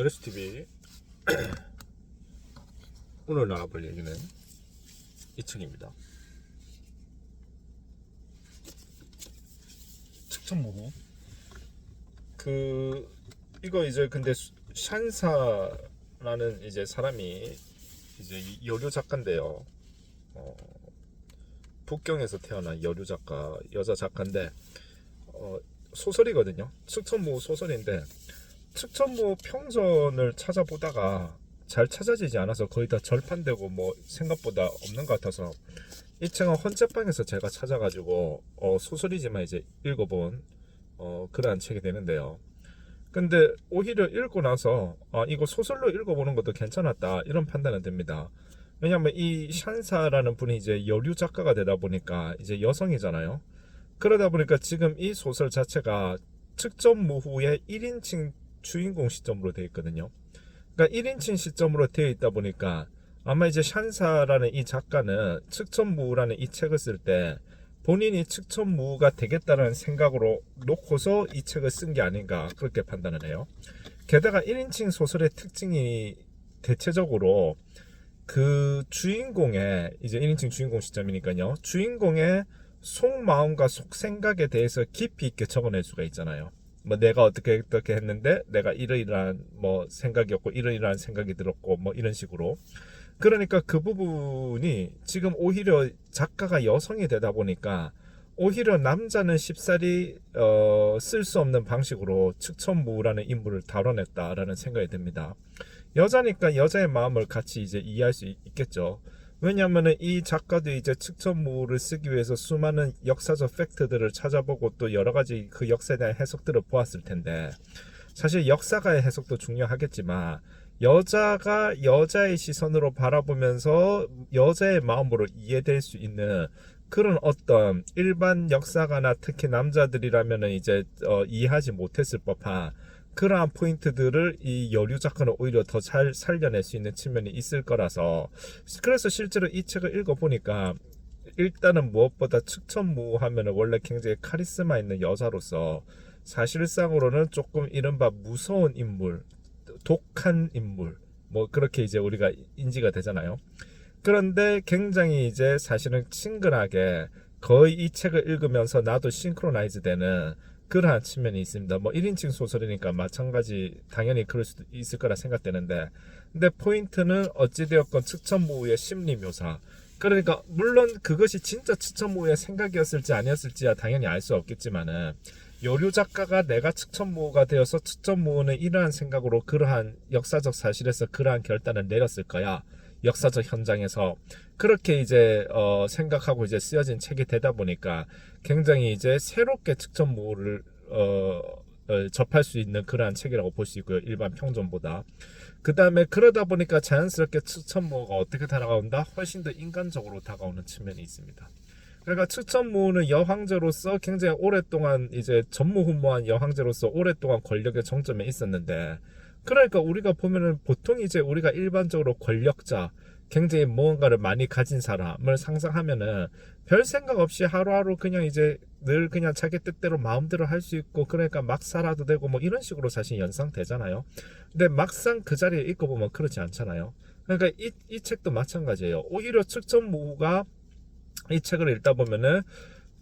다르스TV 오늘 나와볼 얘기는 2층입니다. 측천모고? 그 이거 이제 근데 수- 샨사라는 이제 사람이 이제 이 여류 작가인데요. 어, 북경에서 태어난 여류 작가 여자 작가인데 어, 소설이거든요. 측천무 소설인데 측천무 평전을 찾아보다가 잘 찾아지지 않아서 거의 다 절판되고 뭐 생각보다 없는 것 같아서 이 책은 헌책방에서 제가 찾아가지고 어, 소설이지만 이제 읽어본 어, 그러한 책이 되는데요. 근데 오히려 읽고 나서 아, 이거 소설로 읽어보는 것도 괜찮았다 이런 판단은 듭니다. 왜냐하면 이 샨사라는 분이 이제 여류 작가가 되다 보니까 이제 여성이잖아요. 그러다 보니까 지금 이 소설 자체가 측전 무후의 1인칭 주인공 시점으로 되어 있거든요. 그러니까 1인칭 시점으로 되어 있다 보니까 아마 이제 샨사라는 이 작가는 측천무라는 이 책을 쓸 때 본인이 측천무가 되겠다는 생각으로 놓고서 이 책을 쓴 게 아닌가 그렇게 판단을 해요. 게다가 1인칭 소설의 특징이 대체적으로 그 주인공의 이제 1인칭 주인공 시점이니까요. 주인공의 속마음과 속생각에 대해서 깊이 있게 적어낼 수가 있잖아요. 뭐 내가 어떻게 어떻게 했는데 내가 이러이러한 뭐 생각이었고 이러이러한 생각이 들었고 뭐 이런 식으로 그러니까 그 부분이 지금 오히려 작가가 여성이 되다 보니까 오히려 남자는 쉽사리 어, 쓸 수 없는 방식으로 측천무라는 인물을 다뤄냈다라는 생각이 듭니다. 여자니까 여자의 마음을 같이 이제 이해할 수 있- 있겠죠. 왜냐하면은 이 작가도 이제 측천무를 쓰기 위해서 수많은 역사적 팩트들을 찾아보고 또 여러 가지 그 역사에 대한 해석들을 보았을 텐데 사실 역사가의 해석도 중요하겠지만 여자가 여자의 시선으로 바라보면서 여자의 마음으로 이해될 수 있는 그런 어떤 일반 역사가나 특히 남자들이라면은 이제 어, 이해하지 못했을 법한 그러한 포인트들을 이 여류 작가는 오히려 더 잘 살려낼 수 있는 측면이 있을 거라서 그래서 실제로 이 책을 읽어보니까 일단은 무엇보다 측천무 하면은 원래 굉장히 카리스마 있는 여자로서 사실상으로는 조금 이른바 무서운 인물, 독한 인물, 뭐 그렇게 이제 우리가 인지가 되잖아요. 그런데 굉장히 이제 사실은 친근하게 거의 이 책을 읽으면서 나도 싱크로나이즈 되는 그러한 측면이 있습니다. 뭐 1인칭 소설이니까 마찬가지 당연히 그럴 수도 있을 거라 생각되는데 근데 포인트는 어찌되었건 측천무의 심리 묘사 그러니까 물론 그것이 진짜 측천무의 생각이었을지 아니었을지야 당연히 알 수 없겠지만은 여류 작가가 내가 측천무가 되어서 측천무는 이러한 생각으로 그러한 역사적 사실에서 그러한 결단을 내렸을 거야. 역사적 현장에서 그렇게 이제 어, 생각하고 이제 쓰여진 책이 되다 보니까 굉장히 이제 새롭게 측천무를 어, 어, 접할 수 있는 그러한 책이라고 볼 수 있고요. 일반 평전보다. 그 다음에 그러다 보니까 자연스럽게 측천무가 어떻게 다가온다? 훨씬 더 인간적으로 다가오는 측면이 있습니다. 그러니까 측천무는 여황제로서 굉장히 오랫동안 이제 전무후무한 여황제로서 오랫동안 권력의 정점에 있었는데 그러니까 우리가 보면은 보통 이제 우리가 일반적으로 권력자 굉장히 무언가를 많이 가진 사람을 상상하면은 별 생각 없이 하루하루 그냥 이제 늘 그냥 자기 뜻대로 마음대로 할 수 있고 그러니까 막 살아도 되고 뭐 이런 식으로 사실 연상되잖아요. 근데 막상 그 자리에 있고 보면 그렇지 않잖아요. 그러니까 이, 이 책도 마찬가지예요. 오히려 측천무가 이 책을 읽다 보면은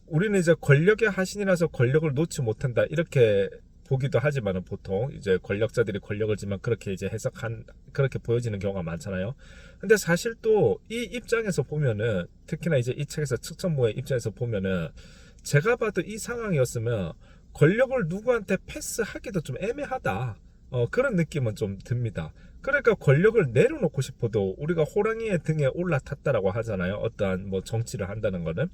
우리는 이제 권력의 하신이라서 권력을 놓지 못한다 이렇게 보기도 하지만은 보통 이제 권력자들이 권력을 지만 그렇게 이제 해석한 그렇게 보여지는 경우가 많잖아요. 근데 사실 또 이 입장에서 보면은 특히나 이제 이 책에서 측천무의 입장에서 보면은 제가 봐도 이 상황이었으면 권력을 누구한테 패스하기도 좀 애매하다. 어, 그런 느낌은 좀 듭니다. 그러니까 권력을 내려놓고 싶어도 우리가 호랑이의 등에 올라탔다라고 하잖아요. 어떠한 뭐 정치를 한다는 거는.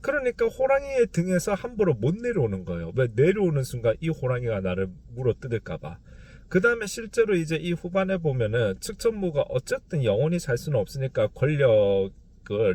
그러니까 호랑이의 등에서 함부로 못 내려오는 거예요. 왜 내려오는 순간 이 호랑이가 나를 물어 뜯을까봐. 그 다음에 실제로 이제 이 후반에 보면은 측천무가 어쨌든 영원히 살 수는 없으니까 권력을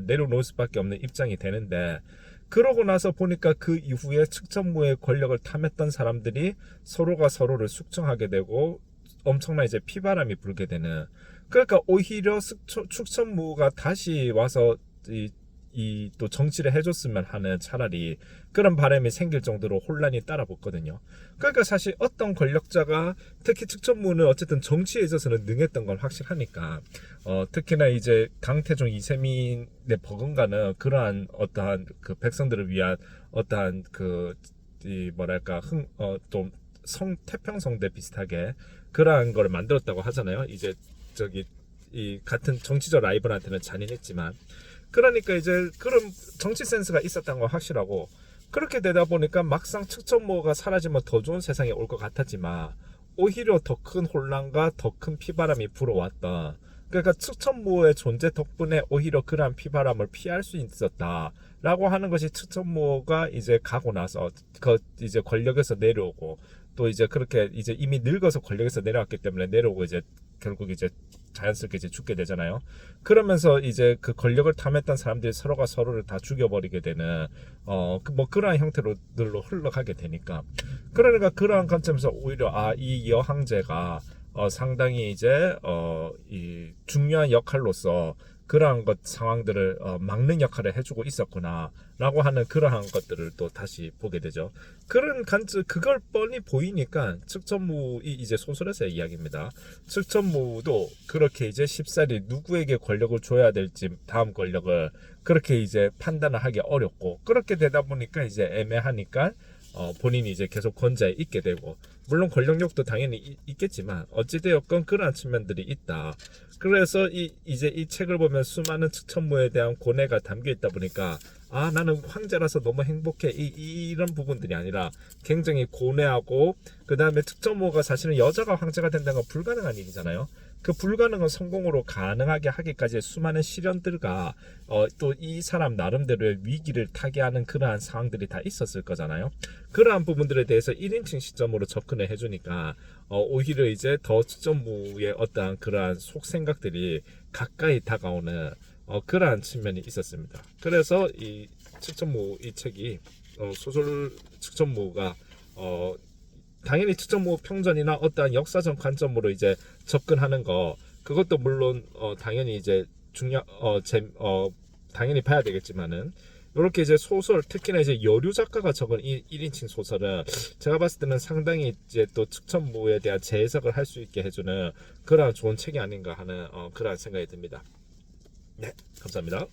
내려놓을 수밖에 없는 입장이 되는데 그러고 나서 보니까 그 이후에 측천무의 권력을 탐했던 사람들이 서로가 서로를 숙청하게 되고 엄청난 이제 피바람이 불게 되는 그러니까 오히려 숙청- 축천무가 다시 와서 이 이또 정치를 해줬으면 하는 차라리 그런 바람이 생길 정도로 혼란이 따라붙거든요. 그러니까 사실 어떤 권력자가 특히 측천무는 어쨌든 정치에 있어서는 능했던 건 확실하니까 어, 특히나 이제 강태종 이세민의 버금가는 그러한 어떠한 그 백성들을 위한 어떠한 그 이 뭐랄까 흥어좀 성 태평성대 비슷하게 그러한 걸 만들었다고 하잖아요. 이제 저기 이 같은 정치적 라이벌한테는 잔인했지만 그러니까 이제 그런 정치 센스가 있었다는 건 확실하고 그렇게 되다 보니까 막상 측천모가 사라지면 더 좋은 세상이 올 것 같았지만 오히려 더 큰 혼란과 더 큰 피바람이 불어왔다. 그러니까 측천모의 존재 덕분에 오히려 그러한 피바람을 피할 수 있었다 라고 하는 것이 측천모가 이제 가고 나서 그 이제 권력에서 내려오고 또 이제 그렇게 이제 이미 늙어서 권력에서 내려왔기 때문에 내려오고 이제 결국 이제 자연스럽게 이제 죽게 되잖아요. 그러면서 이제 그 권력을 탐했던 사람들이 서로가 서로를 다 죽여버리게 되는 어 뭐 그러한 형태로들로 흘러가게 되니까 그러니까 그러한 관점에서 오히려 아 이 여항제가 어 상당히 이제 어이 중요한 역할로서 그러한 것 상황들을 어, 막는 역할을 해주고 있었구나라고 하는 그러한 것들을 또 다시 보게 되죠. 그런 간증 그걸 뻔히 보이니까 측천무이 이제 소설에서의 이야기입니다. 측천무도 그렇게 이제 쉽사리 누구에게 권력을 줘야 될지 다음 권력을 그렇게 이제 판단을 하기 어렵고 그렇게 되다 보니까 이제 애매하니까 어, 본인이 이제 계속 권좌에 있게 되고 물론 권력력도 당연히 이- 있겠지만 어찌되었건 그러한 측면들이 있다. 그래서 이 이제 이 책을 보면 수많은 측천무에 대한 고뇌가 담겨 있다 보니까 아 나는 황제라서 너무 행복해 이, 이런 부분들이 아니라 굉장히 고뇌하고 그 다음에 측천무가 사실은 여자가 황제가 된다는 건 불가능한 일이잖아요. 그 불가능한 성공으로 가능하게 하기까지의 수많은 시련들과 어, 또 이 사람 나름대로의 위기를 타개하는 그러한 상황들이 다 있었을 거잖아요. 그러한 부분들에 대해서 1인칭 시점으로 접근을 해주니까 어, 오히려 이제 더 측정부의 어떠한 그러한 속 생각들이 가까이 다가오는 어, 그러한 측면이 있었습니다. 그래서 이 측정무 이 책이 어, 소설 측정무가 어, 당연히 측정무 평전이나 어떠한 역사적 관점으로 이제 접근하는 거 그것도 물론 어, 당연히 이제 중요 어, 재, 어 당연히 봐야 되겠지만은 이렇게 이제 소설 특히나 이제 여류 작가가 적은 1, 1인칭 소설은 제가 봤을 때는 상당히 이제 또 측천무에 대한 재해석을 할 수 있게 해주는 그런 좋은 책이 아닌가 하는 어, 그런 생각이 듭니다. 네, 감사합니다.